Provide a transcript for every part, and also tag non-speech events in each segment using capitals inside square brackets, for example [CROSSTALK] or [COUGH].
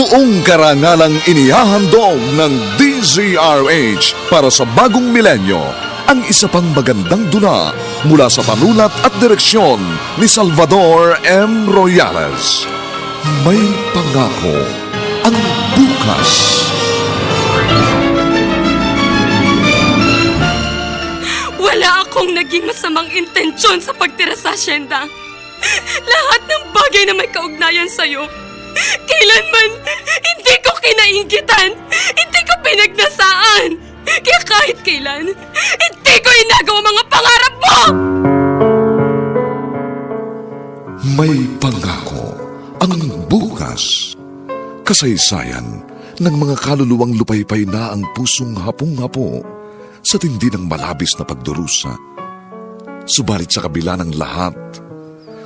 Buong karangalang inihahandog ng DZRH para sa bagong milenyo ang isa pang magandang dula mula sa panulat at direksyon ni Salvador M. Royales. May pangako ang bukas. Wala akong naging masamang intensyon sa pagtira sa asyenda. Lahat ng bagay na may kaugnayan sa'yo, kailanman hindi ko kinainggitan, hindi ko pinagnasaan. Kaya kahit kailan, hindi ko inagawa mga pangarap mo! May pangako ang bukas. Kasaysayan ng mga kaluluwang lupaypay na ang pusong hapong-hapo sa tindi ng malabis na pagdurusa. Subalit sa kabila ng lahat,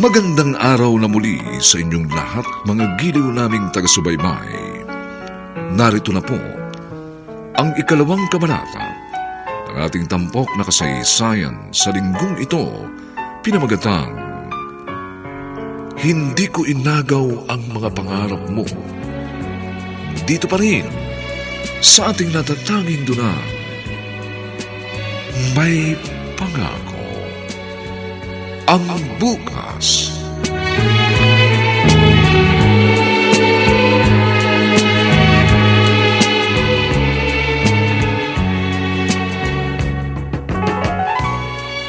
Magandang araw na muli sa inyong lahat mga giliw naming taga-subaybay. Narito na po ang ikalawang kabanata ng ating tampok na kasaysayan sa linggong ito, pinamagatang Hindi ko inagaw ang mga pangarap mo. Dito pa rin, sa ating natatanging duna, may pangako ang bukas.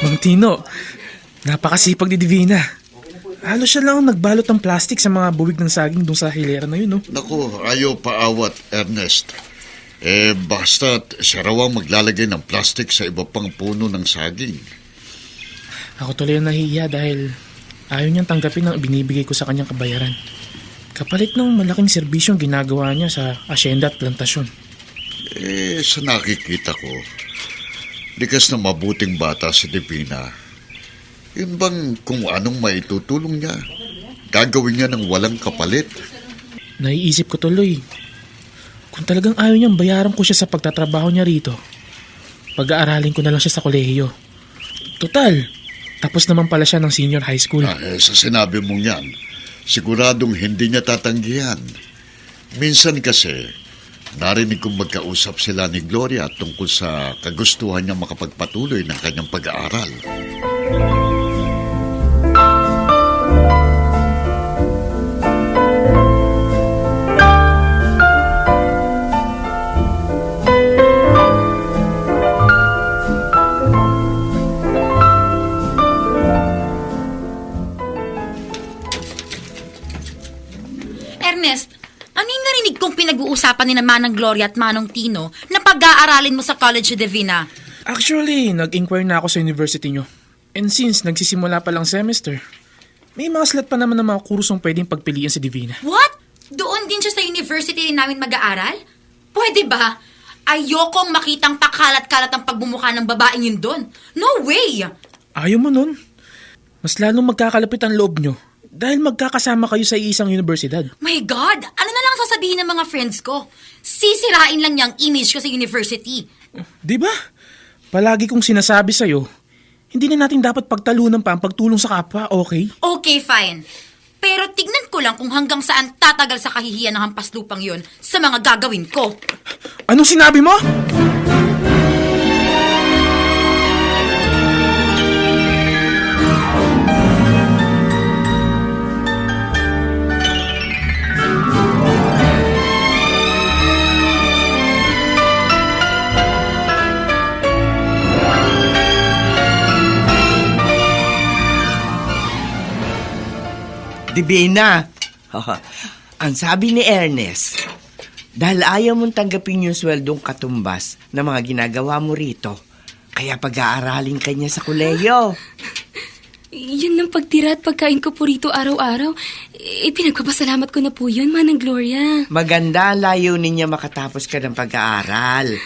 Mang Tino, napakasipag ni Divina. Halos siya lang ang nagbalot ng plastic sa mga buwig ng saging dun sa hilera na yun, no? Naku, ayaw paawat, Ernest. Eh, basta't siya raw ang maglalagay ng plastic sa iba pang puno ng saging. Ako tuloy ang nahihiya dahil ayaw niyang tanggapin ang binibigay ko sa kanyang kabayaran. Kapalit ng malaking serbisyong ginagawa niya sa asyenda at plantasyon. Eh, sa nakikita ko, likas na mabuting bata si Divina. Yun bang kung anong maitutulong niya? Gagawin niya ng walang kapalit. Naiisip ko tuloy, kung talagang ayaw niyang bayaran ko siya sa pagtatrabaho niya rito, pag-aaralin ko na lang siya sa kolehiyo. Total, tapos naman pala siya ng senior high school. Ah, eh, sa sinabi mong yan, siguradong hindi niya tatanggihan. Minsan kasi, narinig kong magkausap sila ni Gloria tungkol sa kagustuhan niya makapagpatuloy ng kanyang pag-aaral. Ernest, pinag-uusapan ni na Manang Gloria at Manong Tino na pag-aaralin mo sa College de Divina? Actually, nag-inquire na ako sa university nyo. And since nagsisimula pa lang semester, may mga slot pa naman ng mga kursong pwedeng pagpilian si Divina. What? Doon din siya sa university din namin mag-aaral? Pwede ba? Ayokong makitang pakalat-kalat ang pagbumuka ng babaeng yun doon. No way! Ayaw mo nun. Mas lalong magkakalapit ang loob nyo dahil magkakasama kayo sa isang universidad. My God! Ano na lang sasabihin ng mga friends ko? Sisirain lang niyang image ko sa university. Di ba? Palagi kong sinasabi sa'yo, Hindi na natin dapat pagtalunan pa ang pagtulong sa kapwa, okay? Okay, fine. Pero tignan ko lang kung hanggang saan tatagal sa kahihiyan ng hampas lupang yon sa mga gagawin ko. Anong sinabi mo? Divina, [LAUGHS] ang sabi ni Ernest, dahil ayaw mong tanggapin yung sweldong katumbas na mga ginagawa mo rito, kaya pag-aaralin ka niya sa kolehiyo. [LAUGHS] Yun ng pagtira at pagkain ko po rito araw-araw. Eh, pinagpapasalamat ko na po yun, Manang Gloria. Maganda ang layunin niya makatapos ka ng pag-aaral.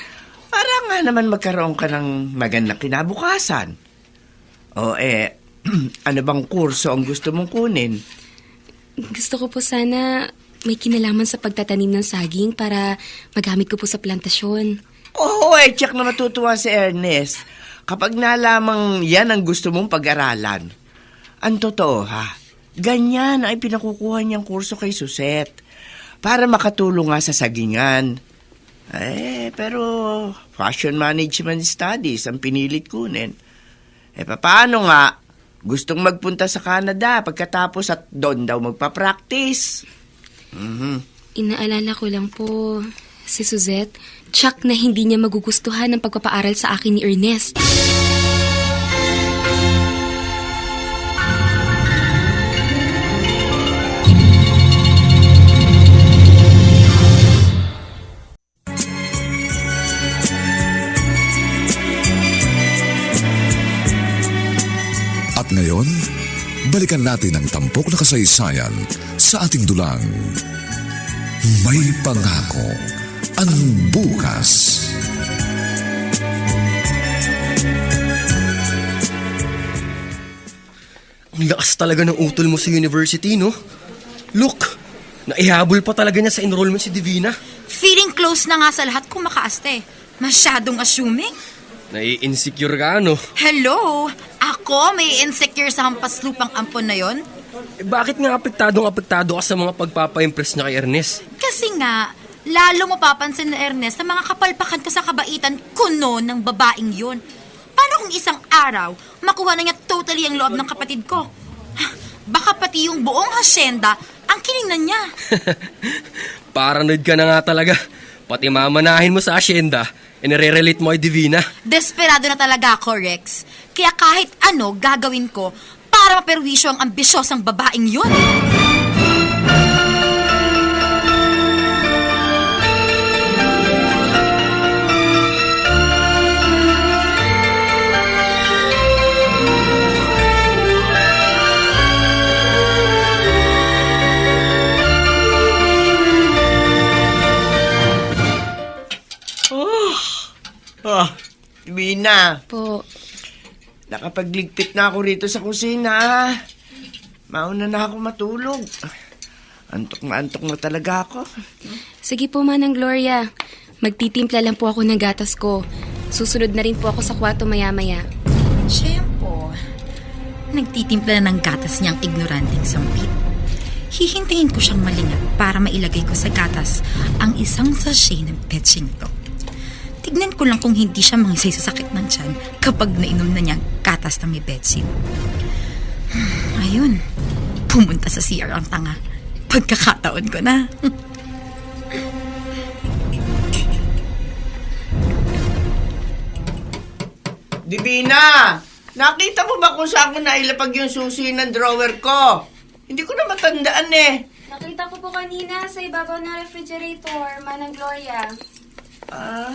Para nga naman magkaroon ka ng magandang kinabukasan. O eh, [CLEARS THROAT] ano bang kurso ang gusto mong kunin? Gusto ko po sana may kinalaman sa pagtatanim ng saging para magamit ko po sa plantasyon. Oo, eh, check na matutuwa si Ernest. Kapag nalamang yan ang gusto mong pag-aralan. Ang totoo ha, ganyan ay pinakukuha niyang kurso kay Suset para makatulong nga sa sagingan. Eh, pero fashion management studies ang pinilit kunin. Eh, paano nga? Gustong magpunta sa Canada pagkatapos at doon daw magpa-practice. Mhm. Inaalala ko lang po si Suzette, tsak na hindi niya magugustuhan ang pagpapaaral sa akin ni Ernest. At ngayon, balikan natin ang tampok na kasaysayan sa ating dulang. May pangako ang bukas. Ang lakas talaga ng utol mo sa university, no? Look, naihabol pa talaga niya sa enrollment si Divina. Feeling close na nga sa lahat kung makaaste. Masyadong assuming. Nai-insecure ka, no? Hello? Ako may insecure sa hampas lupang ampon na yon? Eh, bakit nga apektadong apektado ka sa mga pagpapa-impress niya kay Ernest? Kasi nga, lalo mo papansin na Ernest na mga kapalpakan ko sa kabaitan kuno ng babaeng yon. Paano kung isang araw, makuha na niya totally ang loob ng kapatid ko? Baka pati yung buong hasyenda ang kiningnan niya. [LAUGHS] Paranoid ka na nga talaga. Pati mamanahin mo sa asyenda, e nire-relate mo kay Divina. Desperado na talaga ako, Rex. Kaya kahit ano gagawin ko para maperwisyo ang ambisyosang babaeng yun. Oh, Divina, Po, Nakapagligpit na ako rito sa kusina. Mauna na ako matulog. Antok na antok na talaga ako. sige po Manang Gloria. Magtitimpla lang po ako ng gatas ko. Susunod na rin po ako sa kwarto maya-maya. Tiyempo. Nagtitimpla na ng gatas niyang ignoranting sampit. Hihintayin ko siyang malingat para mailagay ko sa gatas ang isang sachet ng petching to. Tignan ko lang kung hindi siya mangisay sa sakit ng tiyan kapag nainom na niya ang gatas na may betsin. Hmm, Ayun, pumunta sa CR ang tanga. Pagkakataon ko na. Divina! Nakita mo ba kung saan ko nailapag yung susi ng drawer ko? Hindi ko na matandaan eh. Nakita ko po kanina sa ibabaw ng refrigerator, Manang Gloria. Ah,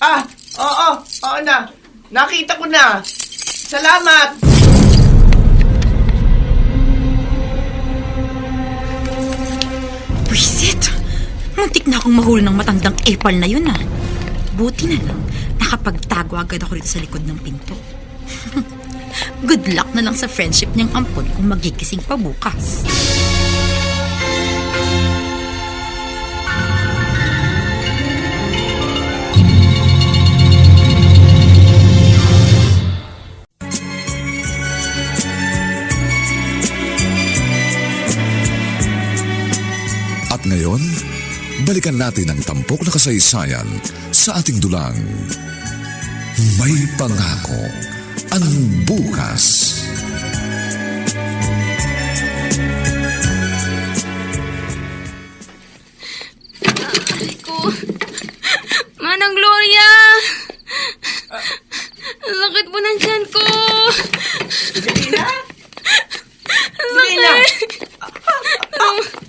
ah oo, oo na. Nakita ko na. Salamat! Wisit! Muntik na akong mahuli ng matandang epal na yun ah. Buti na lang, nakapagtago agad ako rito sa likod ng pinto. [LAUGHS] Good luck na lang sa friendship niyang ampon kung magigising pa bukas. Ngayon, balikan natin ang tampok na kasaysayan sa ating dulang. May pangako ang bukas. ko. Manang Gloria! Ang Sakit po ng tiyan ko! Divina? Ang Divina! sakit!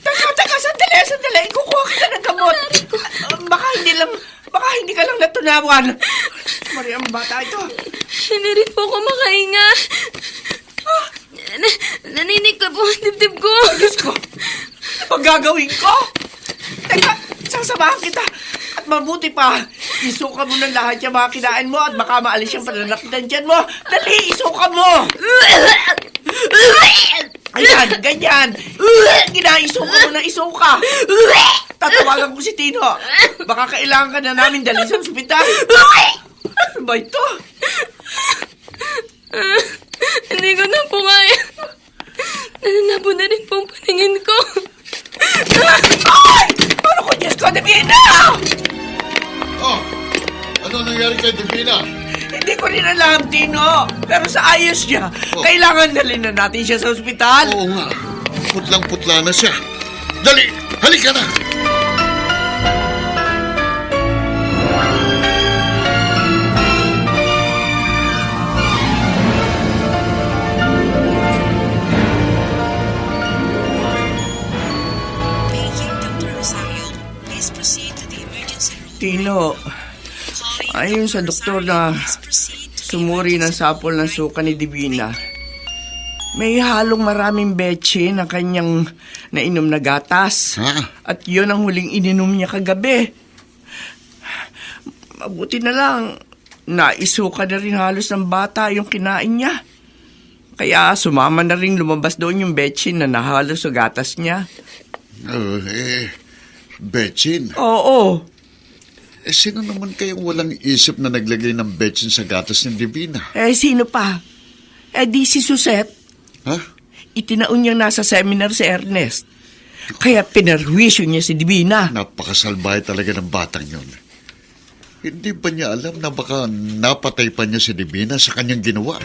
Teka, teka, sandali, sandali. Kukuha kita ng gamot. Ah, baka hindi lang, baka hindi natunawan. Maria, ang bata ito. Hindi rin po ako makahinga. Na- naninig ka po ang dibdib ko. Diyos ko, bang gagawin ko? Teka, sasamahan kita. At mabuti pa, isuka mo ng lahat yung mga kinain mo at baka maalis yung pananakitan dyan mo. Dali, isuka mo! Ayan, ganyan. Ginaisuka mo ng isuka. Tatawagan ko si Tino. Baka kailangan ka na namin dali sa ospital. Ano ba ito? Hindi ko na po kaya. Nananabo na rin po ang paningin ko. Ay! Ano ko, Diyos ko, Davina! Oh, ano nangyari kay Divina? Hindi ko rin alam, Tino. Pero sa ayos niya, Oh. kailangan dalhin na natin siya sa ospital. Oo nga, putlang-putla na siya. Dali, halika na. Calling ayon sa doktor na sumuri ng sapol ng suka ni Divina, may halong maraming betche na kanyang nainom na gatas. Ha? At yun ang huling ininom niya kagabi. Mabuti na lang, naisuka na rin halos ng bata yung kinain niya. Kaya sumama na rin lumabas doon yung betche na nahalo sa gatas niya. Oh, eh, Betchin. Oo, Eh, sino naman kayong walang isip na naglagay ng Betchin sa gatas ng Divina? eh sino pa? Eh di si Suset. Ha? Itinaon niyang nasa seminar si Ernest. Kaya pinarwisyo niya si Divina. Napakasalbahe talaga ng batang yon. Hindi ba niya alam na baka napatay pa niya si Divina sa kanyang ginawa?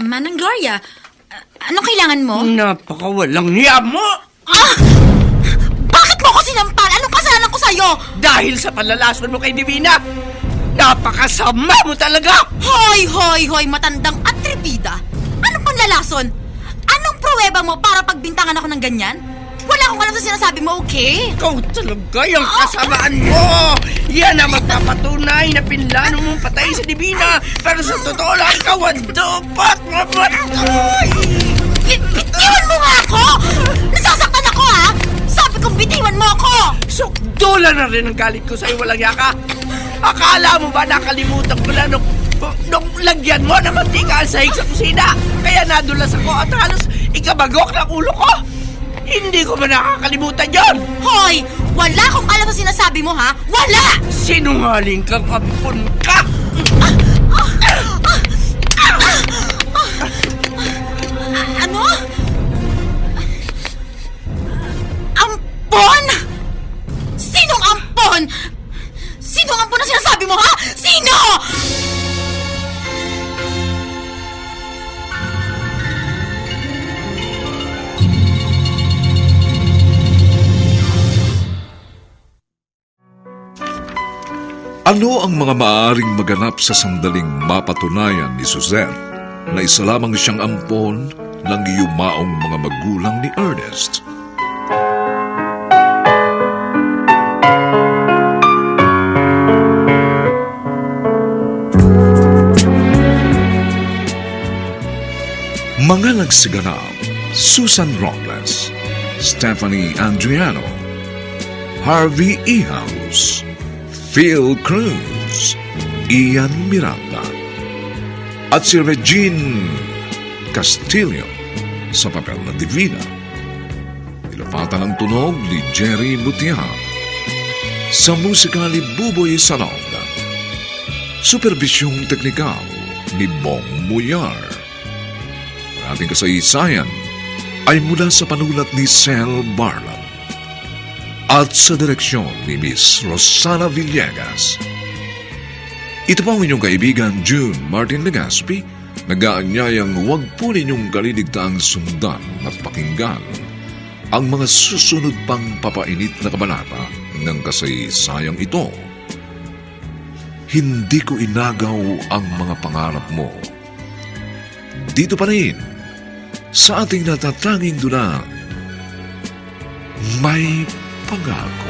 Manang Gloria, anong kailangan mo? Napakawalang niya mo! Ah! Bakit mo ako sinampal? Anong kasalanan ko sa'yo? Dahil sa panlalason mo kay Divina! Napakasama mo talaga! Hoy, hoy, hoy, matandang atribida. Ano pang lalason? Anong pruweba mo para pagbintangan ako ng ganyan? Wala akong alam sa sinasabi mo, okay? Ikaw talaga yung kasamaan mo! Yan ang magpapatunay na pinlano mong patayin si Divina! Pero sa totoo lang, ikaw ang dapat mamatay! Bi- Bitiwan mo nga ako! Nasasaktan ako, ha? Sabi kong bitiwan mo ako! Sukdola na rin ang galit ko sa'yo, walang yaka! Akala mo ba nakalimutan ko na nung, nung lagyan mo ng mantika sahig sa kusina? Kaya nadulas ako at halos ikabagok ng ulo ko! Hindi ko ba nakakalimutan yon? Hoy! Wala akong alam sa sinasabi mo, ha? Wala! Sinungaling kang ampun ka! Ano? Ano ang mga maaaring maganap sa sandaling mapatunayan ni Suzette na isa lamang siyang ampon ng yumaong mga magulang ni Ernest? Mga nagsiganap, Susan Robles, Stephanie Andriano, Harvey Ehouse, Phil Cruz, Ian Miranda, at si Regine Castillo sa papel na Divina. Ilapatan ang tunog ni Jerry Mutia sa musika ni Buboy Salong. Supervisyong teknikal ni Bong Muyar. Ang ating kasaysayan ay mula sa panulat ni Sel Barlam at sa direksyon ni Miss Rosana Villegas. Ito po ang inyong kaibigan June Martin Legaspi, nag-aanyayang huwag po ninyong kaliligtaang sundan at pakinggan ang mga susunod pang papainit na kabanata ng kasaysayang ito. Hindi ko inagaw ang mga pangarap mo. Dito pa rin, sa ating natatanging dunang, may pangako.